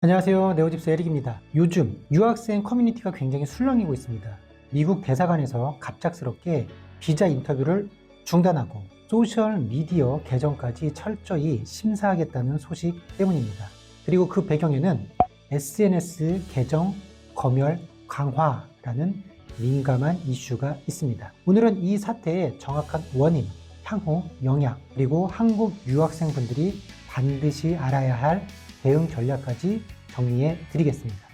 안녕하세요. 네오집스 에릭입니다. 요즘 유학생 커뮤니티가 굉장히 술렁이고 있습니다. 미국 대사관에서 갑작스럽게 비자 인터뷰를 중단하고 소셜 미디어 계정까지 철저히 심사하겠다는 소식 때문입니다. 그리고 그 배경에는 SNS 계정 검열 강화라는 민감한 이슈가 있습니다. 오늘은 이 사태의 정확한 원인, 향후 영향, 그리고 한국 유학생분들이 반드시 알아야 할 대응 전략까지 정리해 드리겠습니다.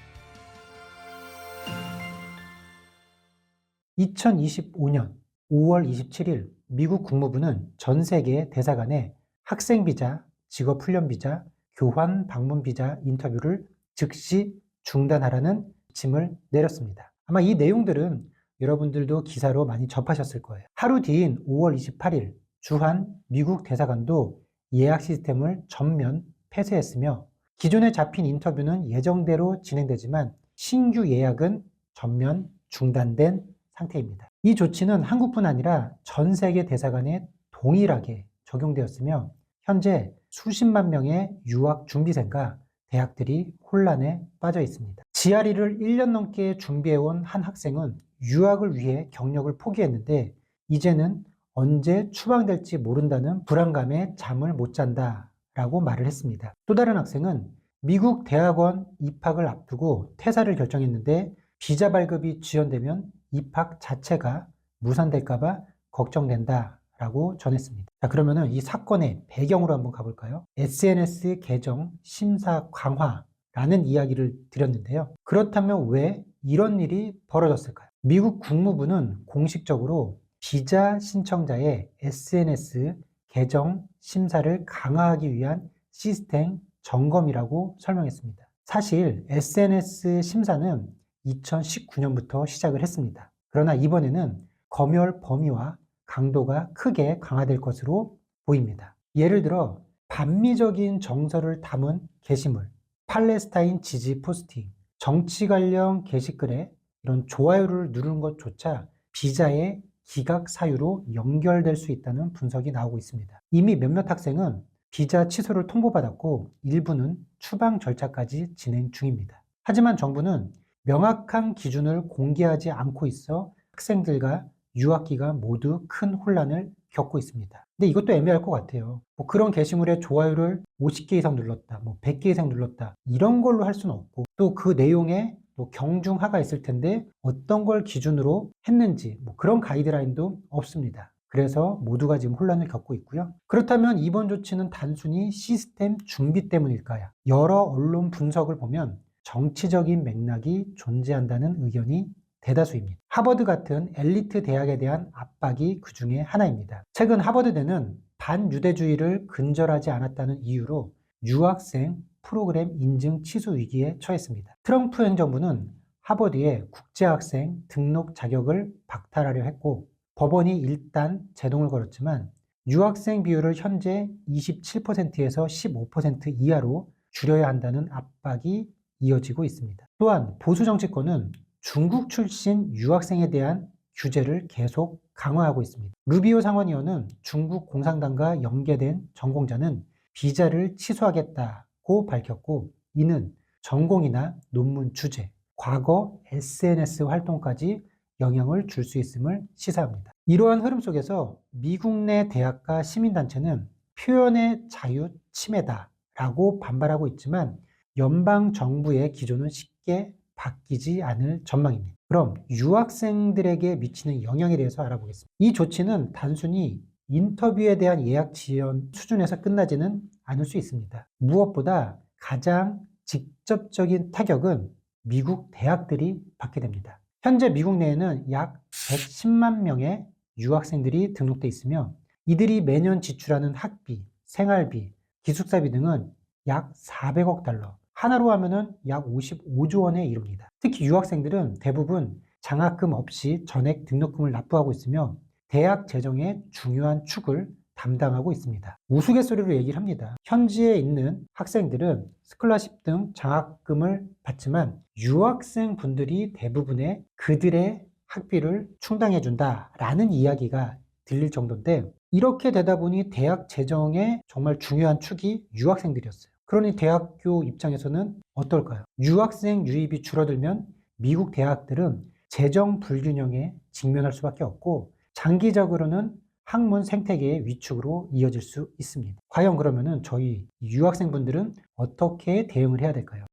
2025년 5월 27일 미국 국무부는 전 세계 대사관에 학생 비자, 직업 훈련 비자, 교환 방문 비자 인터뷰를 즉시 중단하라는 지침을 내렸습니다. 아마 이 내용들은 여러분들도 기사로 많이 접하셨을 거예요. 하루 뒤인 5월 28일 주한 미국 대사관도 예약 시스템을 전면 폐쇄했으며 기존에 잡힌 인터뷰는 예정대로 진행되지만 신규 예약은 전면 중단된 상태입니다. 이 조치는 한국뿐 아니라 전 세계 대사관에 동일하게 적용되었으며 현재 수십만 명의 유학 준비생과 대학들이 혼란에 빠져 있습니다. GRE를 1년 넘게 준비해온 한 학생은 유학을 위해 경력을 포기했는데 이제는 언제 추방될지 모른다는 불안감에 잠을 못 잔다 라고 말을 했습니다. 또 다른 학생은 미국 대학원 입학을 앞두고 퇴사를 결정했는데 비자 발급이 지연되면 입학 자체가 무산될까봐 걱정된다 라고 전했습니다. 자, 그러면은 이 사건의 배경으로 한번 가볼까요? SNS 계정 심사 강화라는 이야기를 드렸는데요. 그렇다면 왜 이런 일이 벌어졌을까요? 미국 국무부는 공식적으로 비자 신청자의 SNS 계정 심사를 강화하기 위한 시스템 점검이라고 설명했습니다. 사실 SNS 심사는 2019년부터 시작을 했습니다. 그러나 이번에는 검열 범위와 강도가 크게 강화될 것으로 보입니다. 예를 들어 반미적인 정서를 담은 게시물, 팔레스타인 지지 포스팅, 정치 관련 게시글에 이런 좋아요를 누르는 것조차 비자의 기각 사유로 연결될 수 있다는 분석이 나오고 있습니다. 이미 몇몇 학생은 비자 취소를 통보받았고 일부는 추방 절차까지 진행 중입니다. 하지만 정부는 명확한 기준을 공개하지 않고 있어 학생들과 유학기가 모두 큰 혼란을 겪고 있습니다. 근데 이것도 애매할 것 같아요. 뭐 그런 게시물에 좋아요를 50개 이상 눌렀다, 뭐 100개 이상 눌렀다, 이런 걸로 할 수는 없고 또 그 내용에 또 경중하가 있을 텐데 어떤 걸 기준으로 했는지 뭐 그런 가이드라인도 없습니다. 그래서 모두가 지금 혼란을 겪고 있고요. 그렇다면 이번 조치는 단순히 시스템 준비 때문일까요? 여러 언론 분석을 보면 정치적인 맥락이 존재한다는 의견이 대다수입니다. 하버드 같은 엘리트 대학에 대한 압박이 그 중에 하나입니다. 최근 하버드대는 반유대주의를 근절하지 않았다는 이유로 유학생 프로그램 인증 취소 위기에 처했습니다. 트럼프 행정부는 하버드의 국제학생 등록 자격을 박탈하려 했고 법원이 일단 제동을 걸었지만 유학생 비율을 현재 27%에서 15% 이하로 줄여야 한다는 압박이 이어지고 있습니다. 또한 보수 정치권은 중국 출신 유학생에 대한 규제를 계속 강화하고 있습니다. 루비오 상원의원은 중국 공산당과 연계된 전공자는 비자를 취소하겠다 고 밝혔고 이는 전공이나 논문 주제, 과거 SNS 활동까지 영향을 줄 수 있음을 시사합니다. 이러한 흐름 속에서 미국 내 대학과 시민단체는 표현의 자유 침해다 라고 반발하고 있지만 연방 정부의 기조는 쉽게 바뀌지 않을 전망입니다. 그럼 유학생들에게 미치는 영향에 대해서 알아보겠습니다. 이 조치는 단순히 인터뷰에 대한 예약 지연 수준에서 끝나지는 않을 수 있습니다. 무엇보다 가장 직접적인 타격은 미국 대학들이 받게 됩니다. 현재 미국 내에는 약 110만 명의 유학생들이 등록돼 있으며 이들이 매년 지출하는 학비, 생활비, 기숙사비 등은 약 400억 달러, 하나로 하면은 약 55조 원에 이릅니다. 특히 유학생들은 대부분 장학금 없이 전액 등록금을 납부하고 있으며 대학 재정의 중요한 축을 담당하고 있습니다. 우스갯소리로 얘기를 합니다. 현지에 있는 학생들은 스콜라십 등 장학금을 받지만 유학생 분들이 대부분의 그들의 학비를 충당해 준다라는 이야기가 들릴 정도인데 이렇게 되다 보니 대학 재정의 정말 중요한 축이 유학생들이었어요. 그러니 대학교 입장에서는 어떨까요? 유학생 유입이 줄어들면 미국 대학들은 재정 불균형에 직면할 수밖에 없고 장기적으로는 학문 생태계의 위축으로 이어질 수 있습니다. 과연 그러면은 저희 유학생분들은 어떻게 대응을 해야 될까요?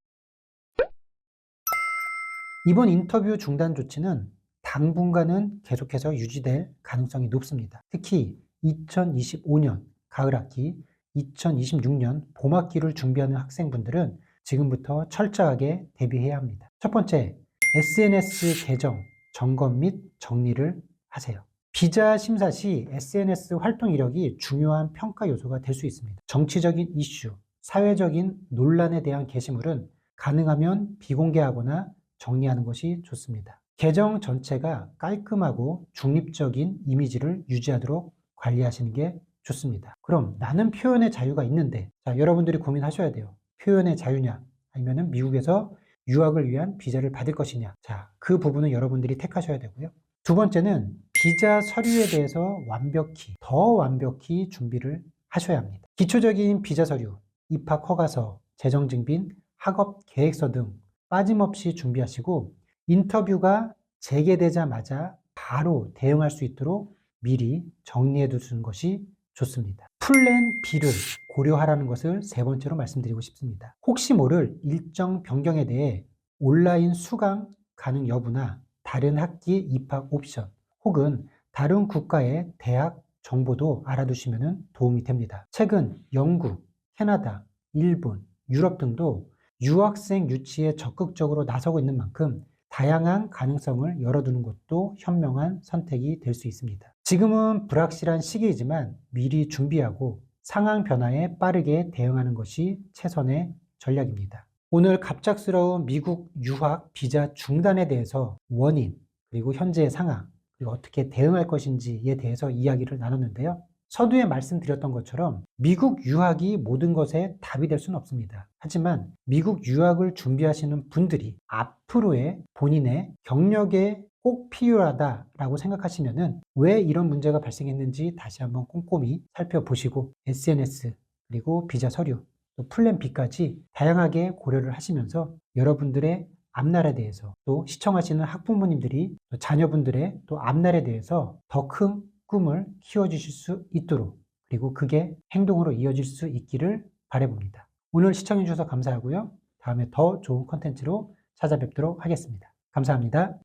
이번 인터뷰 중단 조치는 당분간은 계속해서 유지될 가능성이 높습니다. 특히 2025년 가을 학기, 2026년 봄 학기를 준비하는 학생분들은 지금부터 철저하게 대비해야 합니다. 첫 번째, SNS 계정 점검 및 정리를 하세요. 비자 심사 시 SNS 활동 이력이 중요한 평가 요소가 될 수 있습니다. 정치적인 이슈, 사회적인 논란에 대한 게시물은 가능하면 비공개하거나 정리하는 것이 좋습니다. 계정 전체가 깔끔하고 중립적인 이미지를 유지하도록 관리하시는 게 좋습니다. 그럼 나는 표현의 자유가 있는데, 자, 여러분들이 고민하셔야 돼요. 표현의 자유냐, 아니면은 미국에서 유학을 위한 비자를 받을 것이냐. 자, 그 부분은 여러분들이 택하셔야 되고요. 두 번째는 비자 서류에 대해서 완벽히, 더 완벽히 준비를 하셔야 합니다. 기초적인 비자 서류, 입학 허가서, 재정 증빙, 학업 계획서 등 빠짐없이 준비하시고 인터뷰가 재개되자마자 바로 대응할 수 있도록 미리 정리해 두시는 것이 좋습니다. 플랜 B를 고려하라는 것을 세 번째로 말씀드리고 싶습니다. 혹시 모를 일정 변경에 대해 온라인 수강 가능 여부나 다른 학기 입학 옵션 혹은 다른 국가의 대학 정보도 알아두시면 도움이 됩니다. 최근 영국, 캐나다, 일본, 유럽 등도 유학생 유치에 적극적으로 나서고 있는 만큼 다양한 가능성을 열어두는 것도 현명한 선택이 될 수 있습니다. 지금은 불확실한 시기이지만 미리 준비하고 상황 변화에 빠르게 대응하는 것이 최선의 전략입니다. 오늘 갑작스러운 미국 유학 비자 중단에 대해서 원인, 그리고 현재의 상황, 그리고 어떻게 대응할 것인지에 대해서 이야기를 나눴는데요. 서두에 말씀드렸던 것처럼 미국 유학이 모든 것에 답이 될 수는 없습니다. 하지만 미국 유학을 준비하시는 분들이 앞으로의 본인의 경력에 꼭 필요하다라고 생각하시면은 왜 이런 문제가 발생했는지 다시 한번 꼼꼼히 살펴보시고 SNS 그리고 비자 서류 또 플랜 B까지 다양하게 고려를 하시면서 여러분들의 앞날에 대해서 또 시청하시는 학부모님들이 또 자녀분들의 또 앞날에 대해서 더 큰 꿈을 키워주실 수 있도록 그리고 그게 행동으로 이어질 수 있기를 바라봅니다. 오늘 시청해주셔서 감사하고요. 다음에 더 좋은 컨텐츠로 찾아뵙도록 하겠습니다. 감사합니다.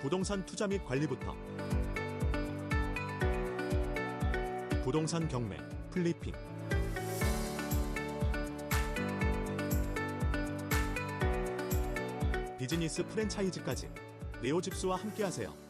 부동산 투자 및 관리부터 부동산 경매, 플리핑 비즈니스 프랜차이즈까지 네오집스와 함께하세요.